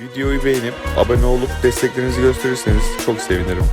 Videoyu beğenip abone olup desteklerinizi gösterirseniz çok sevinirim.